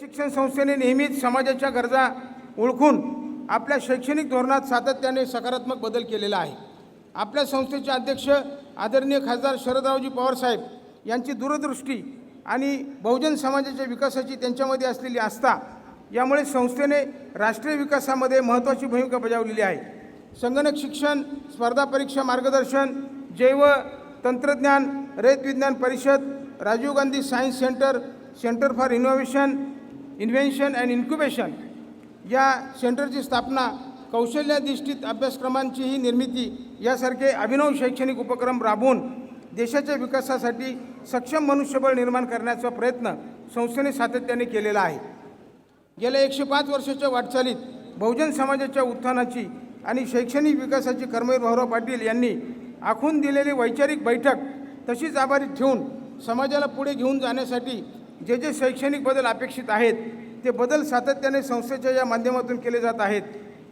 शिक्षण संस्थेने नेहमीच समाजाच्या गरजा ओळखून आपल्या शैक्षणिक धोरणात सातत्याने सकारात्मक बदल केलेला आहे. आपल्या संस्थेचे अध्यक्ष आदरणीय खासदार शरदरावजी पवारसाहेब यांची दूरदृष्टी आणि बहुजन समाजाच्या विकासाची त्यांच्यामध्ये असलेली आस्था यामुळे संस्थेने राष्ट्रीय विकासामध्ये महत्त्वाची भूमिका बजावलेली आहे. संगणक शिक्षण स्पर्धा परीक्षा मार्गदर्शन जैव तंत्रज्ञान रयत विज्ञान परिषद Rajiv Gandhi science centre centre for innovation invention and incubation या सेंटरची स्थापना कौशल्याधिष्ठित अभ्यासक्रमांचीही निर्मिती यासारखे अभिनव शैक्षणिक उपक्रम राबवून देशाच्या विकासासाठी सक्षम मनुष्यबळ निर्माण करण्याचा प्रयत्न संस्थेने सातत्याने केलेला आहे. गेल्या एकशे पाच वर्षाच्या वाटचालीत बहुजन समाजाच्या उत्थानाची आणि शैक्षणिक विकासाची कर्मवीर भाऊराव पाटील यांनी आखून दिलेली वैचारिक बैठक तशीच आभारीत ठेवून समाजाला पुढे घेऊन जाण्यासाठी जे जे शैक्षणिक बदल अपेक्षित आहेत ते बदल सातत्याने संस्थेच्या या माध्यमातून केले जात आहेत.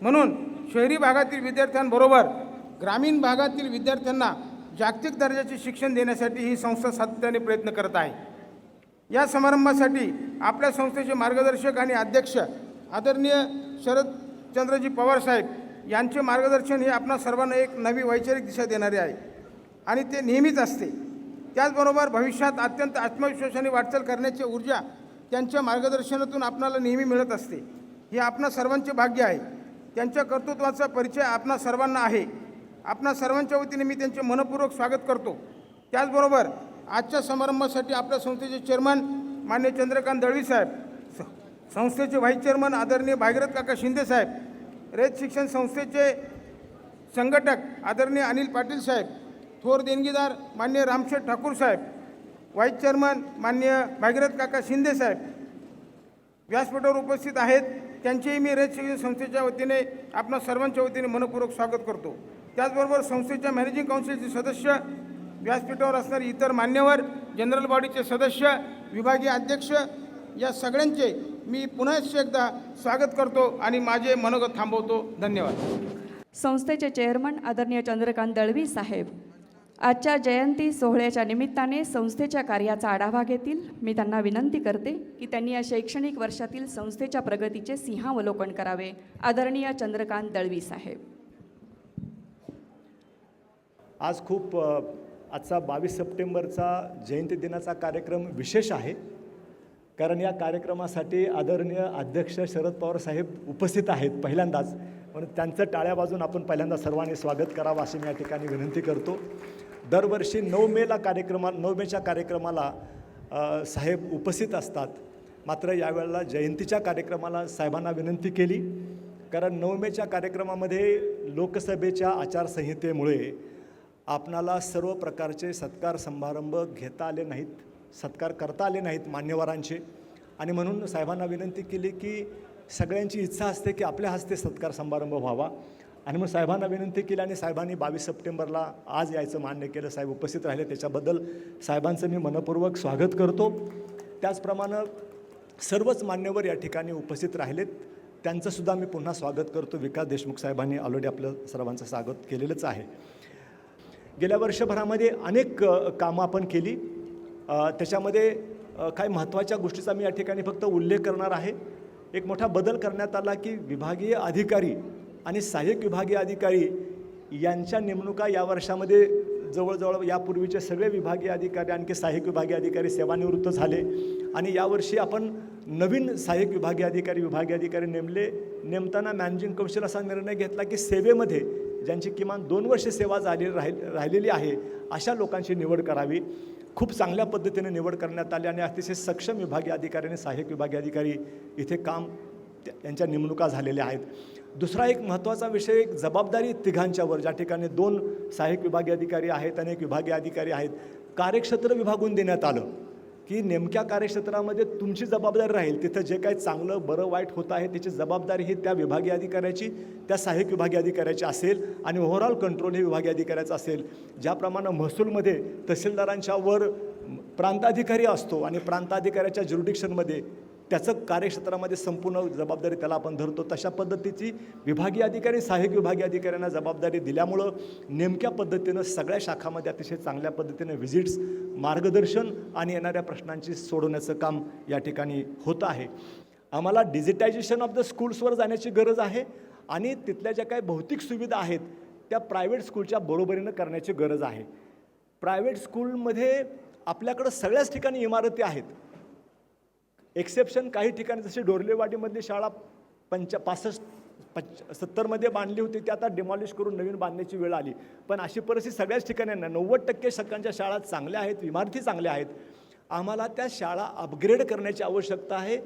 म्हणून शहरी भागातील विद्यार्थ्यांबरोबर ग्रामीण भागातील विद्यार्थ्यांना जागतिक दर्जाचे शिक्षण देण्यासाठी ही संस्था सातत्याने प्रयत्न करत आहे. या समारंभासाठी आपल्या संस्थेचे मार्गदर्शक आणि अध्यक्ष आदरणीय शरदचंद्रजी पवार साहेब यांचे मार्गदर्शन हे आपणा सर्वांना एक नवी वैचारिक दिशा देणारे आहे. आणि ते नेहमीच असते. त्याचबरोबर भविष्यात अत्यंत आत्मविश्वासाने वाटचाल करण्याची ऊर्जा त्यांच्या मार्गदर्शनातून आपणाला नेहमी मिळत असते. हे आपणा सर्वांचे भाग्य आहे. त्यांच्या कर्तृत्वाचा परिचय आपणा सर्वांना आहे. आपणा सर्वांच्या वतीने मी त्यांचे मनपूर्वक स्वागत करतो. त्याचबरोबर आजच्या समारंभासाठी आपल्या संस्थेचे चेअरमन मान्य चंद्रकांत दळवी साहेब स- संस्थेचे व्हाईस चेअरमन आदरणीय भागीरथ काका शिंदे साहेब रेत शिक्षण संस्थेचे संघटक आदरणीय अनिल पाटील साहेब थोर देणगीदार मान्य रामशेठ ठाकूर साहेब व्हाईस चेअरमन मान्य भागीरथ काका शिंदे साहेब व्यासपीठावर उपस्थित आहेत. त्यांचेही मी रेड शिक्षण संस्थेच्या वतीने आपणा सर्वांच्या वतीने मनपूर्वक स्वागत करतो. त्याचबरोबर संस्थेच्या मॅनेजिंग काउन्सिलचे सदस्य व्यासपीठावर असणारे इतर मान्यवर जनरल बॉडीचे सदस्य विभागीय अध्यक्ष या सगळ्यांचे मी पुन्हा एकदा स्वागत करतो आणि माझे मनोगत थांबवतो. धन्यवाद. संस्थेचे चेअरमन आदरणीय चंद्रकांत दळवी साहेब. आजच्या जयंती सोहळ्याच्या निमित्ताने संस्थेच्या कार्याचा आढावा घेतील. मी त्यांना विनंती करते की त्यांनी या शैक्षणिक वर्षातील संस्थेच्या प्रगतीचे सिंहावलोकन करावे. आदरणीय चंद्रकांत दळवी साहेब. आज खूप आजचा बावीस सप्टेंबरचा जयंती दिनाचा कार्यक्रम विशेष आहे. कारण या कार्यक्रमासाठी आदरणीय अध्यक्ष शरद पवार साहेब उपस्थित आहेत पहिल्यांदाच. म्हणून त्यांचं टाळ्या बाजून आपण पहिल्यांदा सर्वांनी स्वागत करावं अशी मी या ठिकाणी विनंती करतो. दरवर्षी नऊ मेला कार्यक्रमा नऊ मेच्या कार्यक्रमाला साहेब उपस्थित असतात. मात्र यावेळेला जयंतीच्या कार्यक्रमाला साहेबांना विनंती केली. कारण नऊ मेच्या कार्यक्रमामध्ये लोकसभेच्या आचारसंहितेमुळे आपणाला सर्व प्रकारचे सत्कार समारंभ घेता आले नाहीत सत्कार करता आले नाहीत मान्यवरांचे. आणि म्हणून साहेबांना विनंती केली की सगळ्यांची इच्छा असते की आपल्या हस्ते सत्कार समारंभ व्हावा. आणि मग साहेबांना विनंती केली आणि साहेबांनी बावीस सप्टेंबरला आज यायचं मान्य केलं. साहेब उपस्थित राहिले. त्याच्याबद्दल साहेबांचं मी मनपूर्वक स्वागत करतो. त्याचप्रमाणे सर्वच मान्यवर या ठिकाणी उपस्थित राहिलेत. त्यांचंसुद्धा मी पुन्हा स्वागत करतो. विकास देशमुख साहेबांनी ऑलरेडी आपलं सर्वांचं स्वागत केलेलंच आहे. गेल्या वर्षभरामध्ये अनेक कामं आपण केली. त्याच्यामध्ये काही महत्त्वाच्या गोष्टीचा मी या ठिकाणी फक्त उल्लेख करणार आहे. एक मोठा बदल करण्यात आला की विभागीय अधिकारी आणि सहाय्यक विभागीय अधिकारी यांच्या नेमणुका या वर्षामध्ये जवळजवळ यापूर्वीचे सगळे विभागीय अधिकारी आणखी सहाय्यक विभागीय अधिकारी सेवानिवृत्त झाले. आणि यावर्षी आपण नवीन सहाय्यक विभागीय अधिकारी विभागीय अधिकारी नेमले. नेमताना मॅनेजिंग कौन्सिल असा निर्णय घेतला की सेवेमध्ये ज्यांची किमान दोन वर्षे सेवा झाली राहिल राहिलेली आहे अशा लोकांची निवड करावी. खूप चांगल्या पद्धतीने निवड करण्यात आली आणि अतिशय सक्षम विभागीय अधिकारी आणि सहाय्यक विभागीय अधिकारी इथे काम यांच्या नेमणुका झालेल्या आहेत. दुसरा एक महत्त्वाचा विषय एक जबाबदारी तिघांच्यावर. ज्या ठिकाणी दोन सहाय्यक विभागीय अधिकारी आहेत आणि एक विभागीय अधिकारी आहेत. कार्यक्षेत्र विभागून देण्यात आलं की नेमक्या कार्यक्षेत्रामध्ये तुमची जबाबदारी राहील. तिथं जे काही चांगलं बरं वाईट होत आहे त्याची जबाबदारी ही त्या विभागीय अधिकाऱ्याची त्या सहाय्यक विभागीय अधिकाऱ्याची असेल आणि ओव्हरऑल कंट्रोल हे विभागीय अधिकाऱ्याचं असेल. ज्याप्रमाणे महसूलमध्ये तहसीलदारांच्या वर प्रांताधिकारी असतो आणि प्रांताधिकाऱ्याच्या ज्युरिडिक्शनमध्ये त्याचं कार्यक्षेत्रामध्ये संपूर्ण जबाबदारी त्याला आपण धरतो. तशा पद्धतीची विभागीय अधिकारी सहाय्यक विभागीय अधिकाऱ्यांना जबाबदारी दिल्यामुळं नेमक्या पद्धतीनं सगळ्या शाखामध्ये अतिशय चांगल्या पद्धतीनं व्हिजिट्स मार्गदर्शन आणि येणाऱ्या प्रश्नांची सोडवण्याचं काम या ठिकाणी होत आहे. आम्हाला डिजिटायझेशन ऑफ द स्कूल्सवर जाण्याची गरज आहे आणि तिथल्या ज्या काही भौतिक सुविधा आहेत त्या प्रायव्हेट स्कूलच्या बरोबरीनं करण्याची गरज आहे. प्रायव्हेट स्कूलमध्ये आपल्याकडं सगळ्याच ठिकाणी इमारती आहेत. एक्सेप्शन काही ठिकाणी जसे डोरलेवाडीमधली शाळा पंचा पासष्ट पंच सत्तरमध्ये बांधली होती ती आता डिमॉलिश करून नवीन बांधण्याची वेळ आली. पण अशी परिस्थिती सगळ्याच ठिकाणी ना नव्वद टक्के शकांच्या शाळा चांगल्या आहेत इमारती चांगल्या आहेत. आम्हाला त्या शाळा अपग्रेड करण्याची आवश्यकता आहे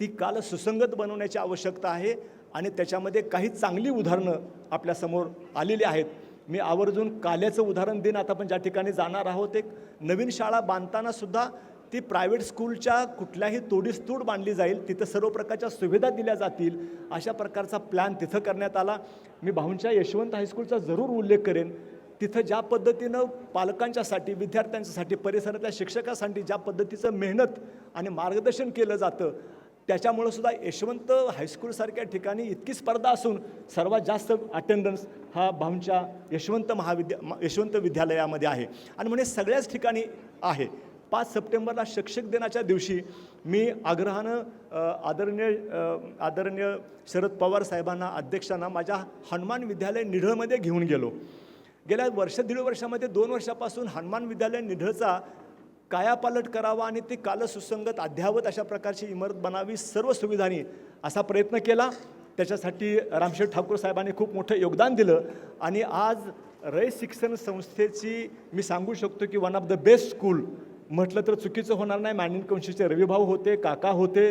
ती काल सुसंगत बनवण्याची आवश्यकता आहे आणि त्याच्यामध्ये काही चांगली उदाहरणं आपल्यासमोर आलेली आहेत. मी आवर्जून काल्याचं उदाहरण देईन. आता आपण ज्या ठिकाणी जाणार आहोत एक नवीन शाळा बांधताना सुद्धा ती प्रायव्हेट स्कूलच्या कुठल्याही तोडीस तोड बांधली जाईल तिथं सर्व प्रकारच्या सुविधा दिल्या जातील अशा प्रकारचा प्लॅन तिथं करण्यात आला. मी भाऊंच्या यशवंत हायस्कूलचा जरूर उल्लेख करेन. तिथं ज्या पद्धतीनं पालकांच्यासाठी विद्यार्थ्यांच्यासाठी परिसरातल्या शिक्षकासाठी ज्या पद्धतीचं मेहनत आणि मार्गदर्शन केलं जातं त्याच्यामुळं सुद्धा यशवंत हायस्कूलसारख्या ठिकाणी इतकी स्पर्धा असून सर्वात जास्त अटेंडन्स हा भाऊंच्या यशवंत महाविद्या यशवंत विद्यालयामध्ये आहे. आणि म्हणजे सगळ्याच ठिकाणी आहे. पाच सप्टेंबरला शिक्षक दिनाच्या दिवशी मी आग्रहानं आदरणीय आदरणीय शरद पवार साहेबांना अध्यक्षांना माझ्या हनुमान विद्यालय निढळमध्ये घेऊन गेलो. गेल्या वर्ष दीड वर्षामध्ये दोन वर्षापासून हनुमान विद्यालय निढळचा कायापालट करावा आणि ती कालसुसंगत अद्यावत अशा प्रकारची इमारत बनावी सर्व सुविधांनी असा प्रयत्न केला. त्याच्यासाठी रामशेठ ठाकूर साहेबांनी खूप मोठं योगदान दिलं आणि आज रय शिक्षण संस्थेची मी सांगू शकतो की one of the best school म्हटलं तर चुकीचं होणार नाही. मॅनिन कंशीचे रविभाऊ होते काका होते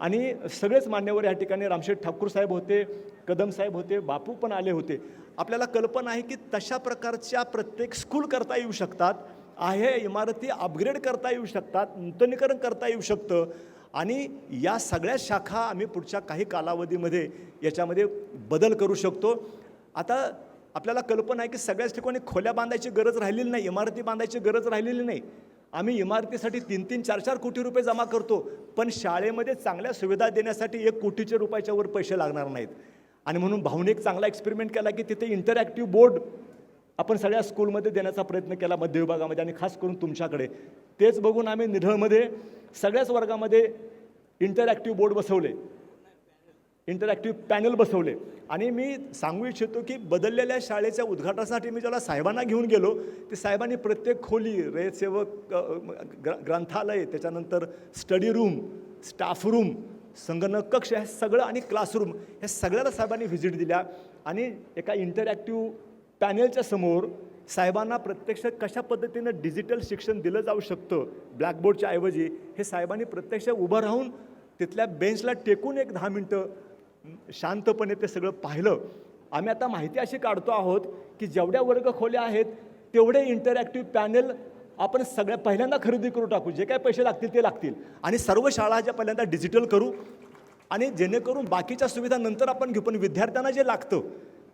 आणि सगळेच मान्यवर या ठिकाणी रामशेठ ठाकूर साहेब होते कदम साहेब होते बापू पण आले होते. आपल्याला कल्पना आहे की तशा प्रकारच्या प्रत्येक स्कूल करता येऊ शकतात आहे इमारती अपग्रेड करता येऊ शकतात नूतनीकरण करता येऊ शकतं आणि या सगळ्या शाखा आम्ही पुढच्या काही कालावधीमध्ये याच्यामध्ये बदल करू शकतो. आता आपल्याला कल्पना आहे की सगळ्याच ठिकाणी खोल्या बांधायची गरज राहिलेली नाही इमारती बांधायची गरज राहिलेली नाही. आम्ही इमारतीसाठी तीन तीन चार चार कोटी रुपये जमा करतो पण शाळेमध्ये चांगल्या सुविधा देण्यासाठी एक कोटीच्या रुपयाच्या वर पैसे लागणार नाहीत. आणि म्हणून भाऊने एक चांगला एक्सपेरिमेंट केला की तिथे इंटरॅक्टिव्ह बोर्ड आपण सगळ्या स्कूलमध्ये देण्याचा प्रयत्न केला मध्य विभागामध्ये आणि खास करून तुमच्याकडे. तेच बघून आम्ही निढळमध्ये सगळ्याच वर्गामध्ये इंटरॅक्टिव्ह बोर्ड बसवले. इंटरॅक्टिव्ह पॅनल बसवले. आणि मी सांगू इच्छितो की बदललेल्या शाळेच्या उद्घाटनासाठी मी ज्याला साहेबांना घेऊन गेलो ते साहेबांनी प्रत्येक खोली रयतसेवक ग्र ग्रंथालय त्याच्यानंतर स्टडी रूम स्टाफ रूम संगणक कक्ष हे सगळं आणि क्लासरूम हे सगळ्याला साहेबांनी व्हिजिट दिल्या. आणि एका इंटरॅक्टिव्ह पॅनेलच्या समोर साहेबांना प्रत्यक्ष कशा पद्धतीनं डिजिटल शिक्षण दिलं जाऊ शकतं ब्लॅकबोर्डच्या ऐवजी हे साहेबांनी प्रत्यक्ष उभं राहून तिथल्या बेंचला टेकून एक दहा मिनटं शांतपणे ते सगळं पाहिलं. आम्ही आता माहिती अशी काढतो आहोत की जेवढ्या वर्गखोल्या आहेत तेवढे इंटरॅक्टिव्ह पॅनल आपण सगळ्या पहिल्यांदा खरेदी करू टाकू. जे काय पैसे लागतील ते लागतील. आणि सर्व शाळा ज्या पहिल्यांदा डिजिटल करू आणि जेणेकरून बाकीच्या सुविधा नंतर आपण घेऊ पण विद्यार्थ्यांना जे लागतं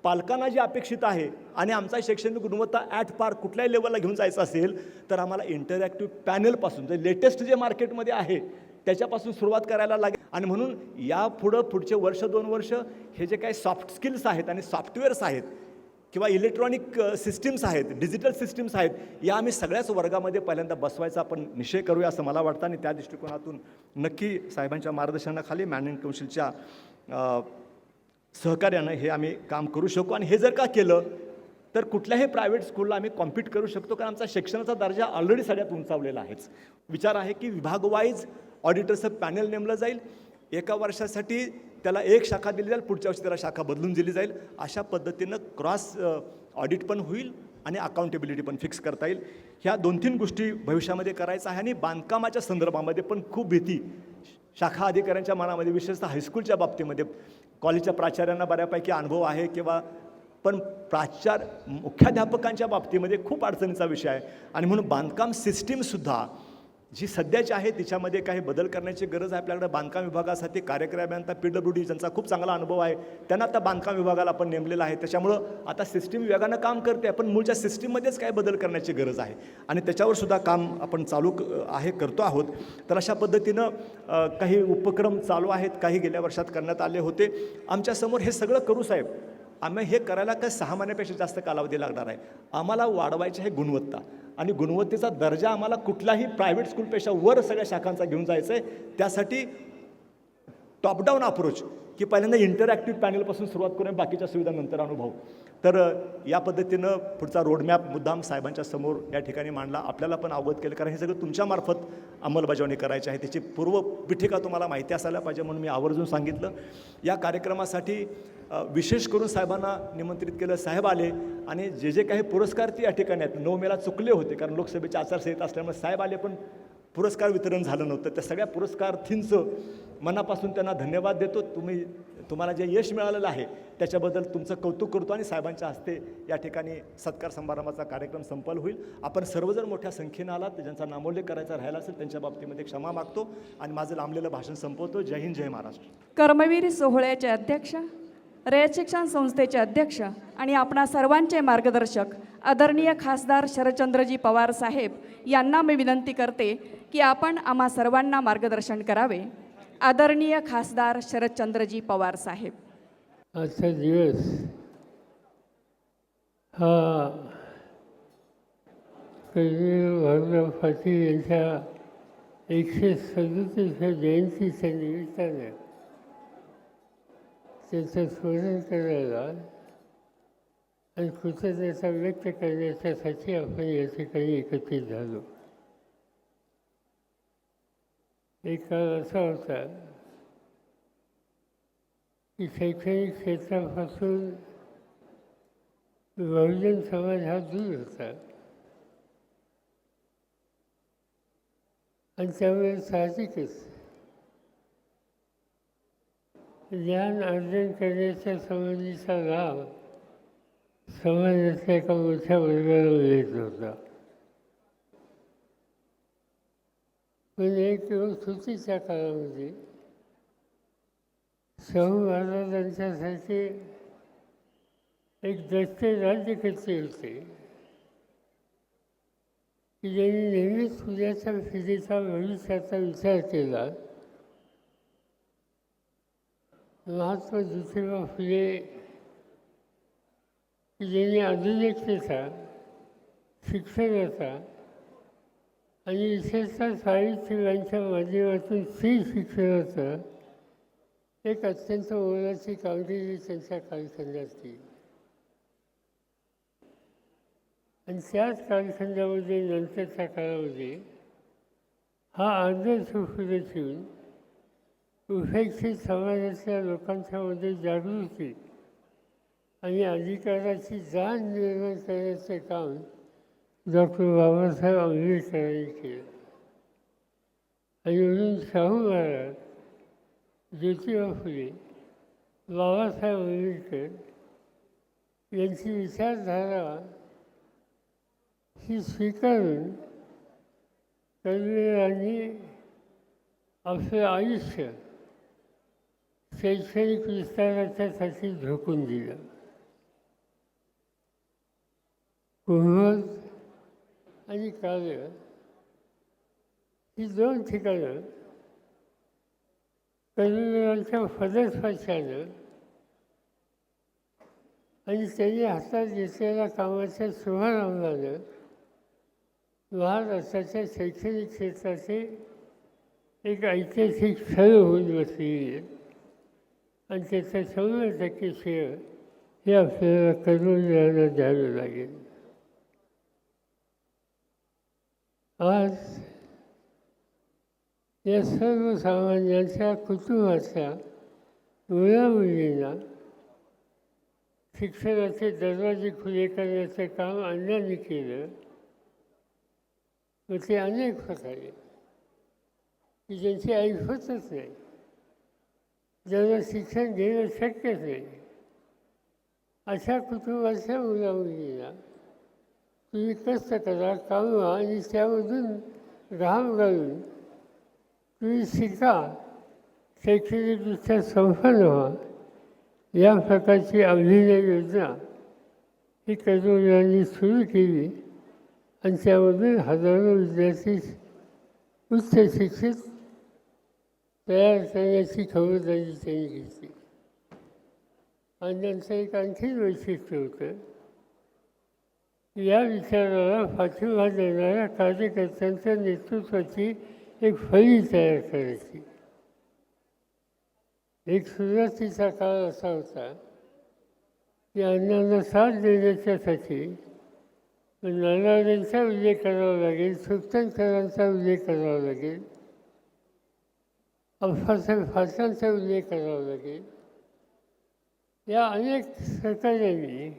पालकांना जे अपेक्षित आहे आणि आमचा शैक्षणिक गुणवत्ता ॲट पार कुठल्याही लेवलला घेऊन जायचं असेल तर आम्हाला इंटरॅक्टिव्ह पॅनलपासून जे लेटेस्ट जे मार्केटमध्ये आहे त्याच्यापासून सुरुवात करायला लागेल. आणि म्हणून या पुढं पुढचे वर्ष दोन वर्ष हे जे काही सॉफ्ट स्किल्स आहेत आणि सॉफ्टवेअर्स आहेत किंवा इलेक्ट्रॉनिक सिस्टीम्स आहेत डिजिटल सिस्टीम्स आहेत या आम्ही सगळ्याच वर्गामध्ये पहिल्यांदा बसवायचा आपण निश्चय करूया असं मला वाटतं. आणि त्या दृष्टिकोनातून नक्की साहेबांच्या मार्गदर्शनाखाली मॅनेजमेंट कौन्सिलच्या सहकार्यानं हे आम्ही काम करू शकू. आणि हे जर का केलं तर कुठल्याही प्रायव्हेट स्कूलला आम्ही कॉम्पीट करू शकतो कारण आमचा शिक्षणाचा दर्जा ऑलरेडी सगळ्यात उंचावलेला आहेच विचार आहे की विभागवाईज ऑडिटर्सचं पॅनल नेमलं जाईल. एका वर्षासाठी त्याला एक शाखा दिली जाईल पुढच्या वर्षी त्याला शाखा बदलून दिली जाईल. अशा पद्धतीनं क्रॉस ऑडिट पण होईल आणि अकाउंटेबिलिटी पण फिक्स करता येईल. ह्या दोन तीन गोष्टी भविष्यामध्ये करायचं आहे आणि बांधकामाच्या संदर्भामध्ये पण खूप भीती. शाखा अधिकाऱ्यांच्या मनामध्ये विशेषतः हायस्कूलच्या बाबतीमध्ये. कॉलेजच्या प्राचार्यांना बऱ्यापैकी अनुभव आहे किंवा पण प्राचार मुख्याध्यापकांच्या बाबतीमध्ये खूप अडचणीचा विषय आहे. आणि म्हणून बांधकाम सिस्टीमसुद्धा जी सध्याची आहे तिच्यामध्ये काही बदल करण्याची गरज आहे. आपल्याकडे बांधकाम विभागासाठी कार्यक्रमांता पी डब्ल्यू डी ज्यांचा खूप चांगला अनुभव आहे त्यांना आता बांधकाम विभागाला आपण नेमलेलं आहे. त्याच्यामुळं आता सिस्टीम विभागानं काम करते पण मूळच्या सिस्टीममध्येच काय बदल करण्याची गरज आहे. आणि त्याच्यावर सुद्धा काम आपण चालू क- आहे करतो आहोत. तर अशा पद्धतीनं काही उपक्रम चालू आहेत. काही गेल्या वर्षात करण्यात आले होते. आमच्यासमोर हे सगळं करू साहेब आम्ही हे करायला काय सहा महिन्यापेक्षा जास्त कालावधी लागणार आहे. आम्हाला वाढवायची आहे गुणवत्ता. आणि गुणवत्तेचा दर्जा आम्हाला कुठल्याही प्रायव्हेट स्कूलपेक्षा वर सगळ्या शाखांचा घेऊन जायचं आहे त्यासाठी टॉप डाऊन अप्रोच की पहिल्यांदा इंटरॅक्टिव्ह पॅनलपासून सुरुवात करून बाकीच्या सुविधा नंतर अनुभव. तर या पद्धतीनं पुढचा रोडमॅप मुद्दाम साहेबांच्या समोर या ठिकाणी मांडला. आपल्याला पण अवगत केलं कारण हे सगळं तुमच्यामार्फत अंमलबजावणी करायची आहे. त्याची पूर्व पिठिका तुम्हाला माहिती असायला पाहिजे म्हणून मी आवर्जून सांगितलं. या कार्यक्रमासाठी विशेष करून साहेबांना निमंत्रित केलं. साहेब आले आणि जे जे काही पुरस्कार ते या ठिकाणी आहेत. नऊ मेला चुकले होते कारण लोकसभेची आचारसंहिता असल्यामुळे साहेब आले पण पुरस्कार वितरण झालं नव्हतं. त्या सगळ्या पुरस्कार्थींचं मनापासून त्यांना धन्यवाद देतो. तुम्ही तुम्हाला जे यश मिळालेलं आहे त्याच्याबद्दल तुमचं कौतुक करतो आणि साहेबांच्या हस्ते या ठिकाणी सत्कार समारंभाचा कार्यक्रम संपन्न होईल. आपण सर्वजण मोठ्या संख्येनं आलात. ज्यांचा नामोल्य करायचा राहिला असेल त्यांच्या बाबतीमध्ये क्षमा मागतो आणि माझं लांबलेलं भाषण संपवतो. जय हिंद जय महाराष्ट्र. कर्मवीर सोहळ्याचे अध्यक्ष रयत शिक्षण संस्थेचे अध्यक्ष आणि आपणा सर्वांचे मार्गदर्शक आदरणीय खासदार शरदचंद्रजी पवार साहेब यांना मी विनंती करते की आपण आम्हा सर्वांना मार्गदर्शन करावे. आदरणीय खासदार शरदचंद्रजी पवार साहेब. आजचा दिवस हा भाऊराव पाटील यांच्या एकशे सदतीसच्या जयंतीच्या निमित्तानं त्यांचं स्मरण करायला आणि कृतज्ञता व्यक्त करण्याच्यासाठी आपण या ठिकाणी एकत्रित झालो. एक काळ असा होता की शैक्षणिक क्षेत्रापासून बहुजन समाज हा दूर होता. आणि त्यामुळे साहजिकच ज्ञान अर्जन करण्याच्या संबंधीचा लाभ समाजातल्या एका मोठ्या वर्गाला मिळत होता पण एक चुकीच्या काळामध्ये शाहू महाराजांच्यासाठी एक दृष्टे राज्यकर्ते होते. की ज्यांनी नेहमीच उद्याच्या पिढीचा भविष्याचा विचार केला महात्मा ज्योतिबा फुले ज्यांनी आधुनिकतेचा शिक्षणाचा आणि विशेषतः साहित्याच्या माध्यमातून स्त्री शिक्षणाचा एक अत्यंत मोलाची कामगिरी त्यांच्या कालखंडातली आणि त्याच कालखंडामध्ये नंतरच्या काळामध्ये हा आदर्श पुढे ठेवून उपेक्षित समाजातल्या लोकांच्यामध्ये जागृती आणि अधिकाराची जाण निर्माण करण्याचे काम डॉक्टर बाबासाहेब आंबेडकरांनी केलं. आणि म्हणून शाहू महाराज ज्योतिबा फुले बाबासाहेब आंबेडकर यांची विचारधारा ही स्वीकारून कर्मवीरांनी आपलं आयुष्य शैक्षणिक विस्ताराच्यासाठी झोकून दिलं. कुहर आणि कार्य ही दोन ठिकाणं कर्मवीरांच्या फलस्पर्शानं आणि त्यांनी हातात घेतलेल्या कामाच्या शुभारंभानं महाराष्ट्राच्या शैक्षणिक क्षेत्राचे एक ऐतिहासिक क्षण होऊन बसलेली आहे. आणि त्याचं शंभर टक्के श्रेय हे आपल्याला कर्मवीरांना द्यावं लागेल. आज या सर्वसामान्यांच्या कुटुंबाच्या मुलामुलींना शिक्षणाचे दरवाजे खुले करण्याचं काम अण्णांनी केलं. मग ते अनेक प्रकारे की ज्यांची आई होतच नाही ज्यांना शिक्षण घेणं शक्यच नाही अशा कुटुंबाच्या मुलामुलींना मुलींना कष्ट करा कामवा आणि त्यामधून घाम घालून तुम्ही शिका शैक्षणिकदृष्ट्या संपन्न व्हा. या प्रकारची अभिनय योजना ही कर्मचाऱ्यांनी सुरू केली आणि त्यामधून हजारो विद्यार्थी उच्च शिक्षित तयार करण्याची खबरदारी त्यांनी घेतली. आणि त्यांचं एक आणखी वैशिष्ट्य होतं. या विचाराला पाठिंबा देणाऱ्या कार्यकर्त्यांच्या नेतृत्वाची एक फळी तयार करायची. एक सुरुवातीचा काळ असा होता की अण्णांना साथ देण्याच्यासाठी नारायणांचा उल्लेख करावा लागेल सुलतानकरांचा उल्लेख करावा लागेल अफासाहेब फासांचा उल्लेख करावा लागेल. या अनेक सरकारांनी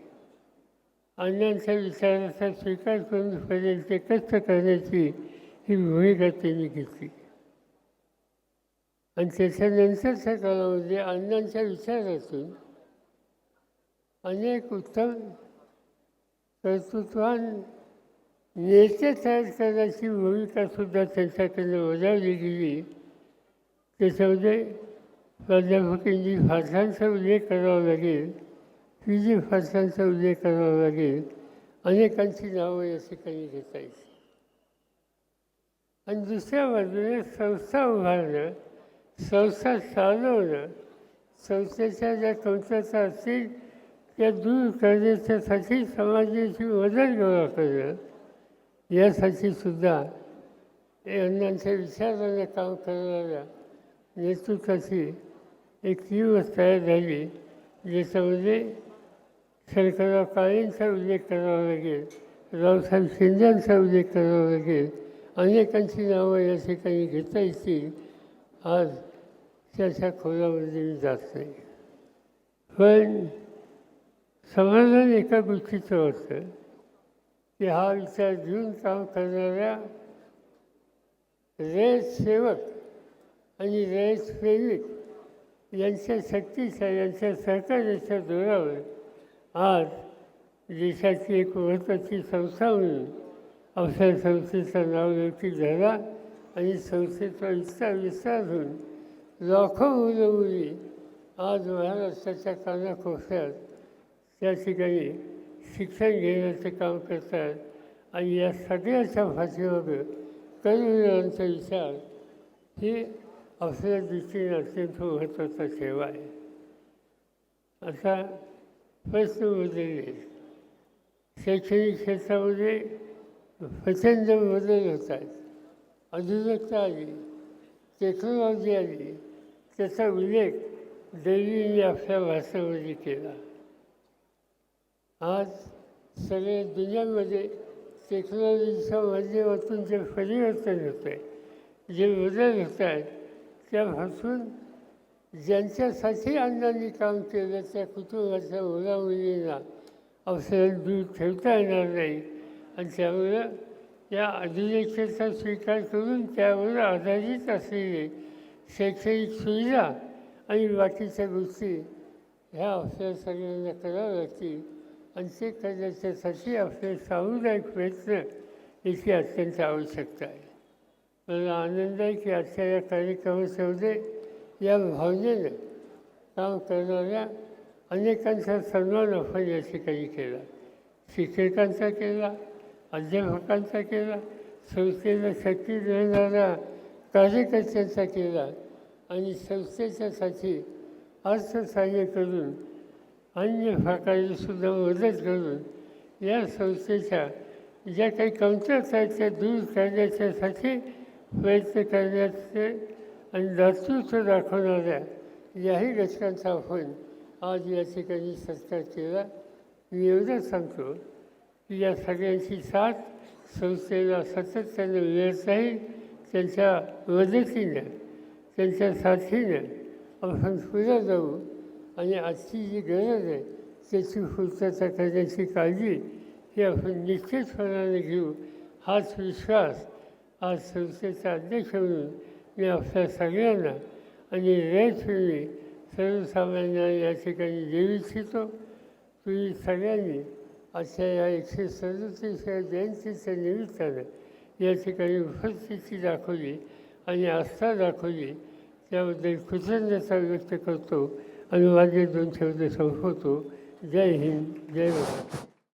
अन्यांच्या विचाराचा स्वीकार करून पर्यंत ते कष्ट करण्याची ही भूमिका त्यांनी घेतली. आणि त्याच्यानंतरच्या काळामध्ये अण्णांच्या विचारातून अनेक उत्तम कर्तृत्वान नेते तयार करण्याची भूमिकासुद्धा त्यांच्याकडे बजावली गेली. त्याच्यामध्ये प्राध्यापक इंजी फारसांचा उल्लेख करावा लागेल. पी जी फारसांचा उल्लेख करावा लागेल अनेकांची नावं या ठिकाणी घेता येईल आणि दुसऱ्या बाजूने संस्था उभारणं संस्था चालवणं संस्थेच्या ज्या कमतरता असतील त्या दूर करण्याच्यासाठी समाजाची मदत गोळा करणं यासाठी सुद्धा हे अण्णांच्या विचाराने काम करणाऱ्या नेतृत्वाची एक दिवस तयार झाली ज्याच्यामध्ये शंकरराव काळेंचा उल्लेख करावा लागेल. रावसाहेब शिंद्यांचा उल्लेख करावा लागेल. अनेकांची नावं या ठिकाणी घेता येतील. आज त्याच्या खोलामध्ये मी जात नाही. पण समाधान एका गोष्टीचं होतं. की हा विचार घेऊन काम करणाऱ्या रयत सेवक आणि रयत प्रेमिक यांच्या शक्तीच्या यांच्या सहकार्याच्या जोरावर आज देशाची एक महत्त्वाची संस्था म्हणून अवसर संस्थेचं नाव लौकिक झाला आणि संस्थेचा विस्तार विस्तार होऊन लाखो मुलं मुली आज महाराष्ट्राच्या कानाकोपऱ्यात त्या ठिकाणी शिक्षण घेण्याचं काम करतात आणि या सगळ्याच्या पाठीमागं कर्मवीरांचा विचार ही आपल्या दृष्टीने अत्यंत महत्त्वाचा सेवा आहे. असा प्रश्न बदलले शैक्षणिक क्षेत्रामध्ये प्रचंड बदल होत आहेत आधुनिकता आली टेक्नॉलॉजी आली त्याचा उल्लेख दैवीने आपल्या भाषेमध्ये केला। आज सगळ्या दुनियामध्ये टेक्नॉलॉजीच्या माध्यमातून जे परिवर्तन होतं आहे जे बदल होत आहेत त्यापासून ज्यांच्यासाठी अण्णांनी काम केलं त्या कुटुंबाच्या मुलामुलींना अवसरात दूर ठेवता येणार नाही. आणि त्यामुळं या आधुनिकतेचा स्वीकार करून त्यावर आधारित असलेले शैक्षणिक सुविधा आणि बाकीच्या गोष्टी ह्या आपल्या सगळ्यांना कराव्या लागतील. आणि ते करण्याच्यासाठी आपले सामुदायिक प्रयत्न याची अत्यंत आवश्यकता आहे. मला आनंद आहे की आजच्या या कार्यक्रमामध्ये या भावनेनं काम करणाऱ्या अनेकांचा सन्मान आपण या ठिकाणी केला. शिक्षकांचा केला. अध्यापकांचा केला संस्थेला शक्ती देणाऱ्या कार्यकर्त्यांचा केला आणि संस्थेच्यासाठी अर्थसहाय्य करून अन्य प्रकारेसुद्धा मदत करून या संस्थेच्या ज्या काही कमतरता आहेत त्या दूर करण्याच्यासाठी प्रयत्न करण्याचे आणि दातृत्व दाखवणाऱ्या याही घटकांचा आपण आज या ठिकाणी सत्कार केला. मी एवढं सांगतो की या सगळ्यांची साथ संस्थेला सातत्यानं मिळत राहील त्यांच्या मदतीनं त्यांच्या साथीनं आपण पुढे जाऊ. आणि आजची जी गरज आहे त्याची पूर्तता करण्याची काळजी ही आपण निश्चितपणाने घेऊ. हाच विश्वास आज संस्थेचा अध्यक्ष म्हणून मी आपल्या सगळ्यांना आणि रयतप्रेमी सर्वसामान्यांना या ठिकाणी देऊ इच्छितो. तुम्ही सगळ्यांनी आजच्या या एकशे सदतीसव्या जयंतीच्या निमित्तानं या ठिकाणी उपस्थिती दाखवली आणि आस्था दाखवली. त्याबद्दल कृतज्ञता व्यक्त करतो. आणि माझे दोन शब्द संपवतो. जय हिंद जय भारत.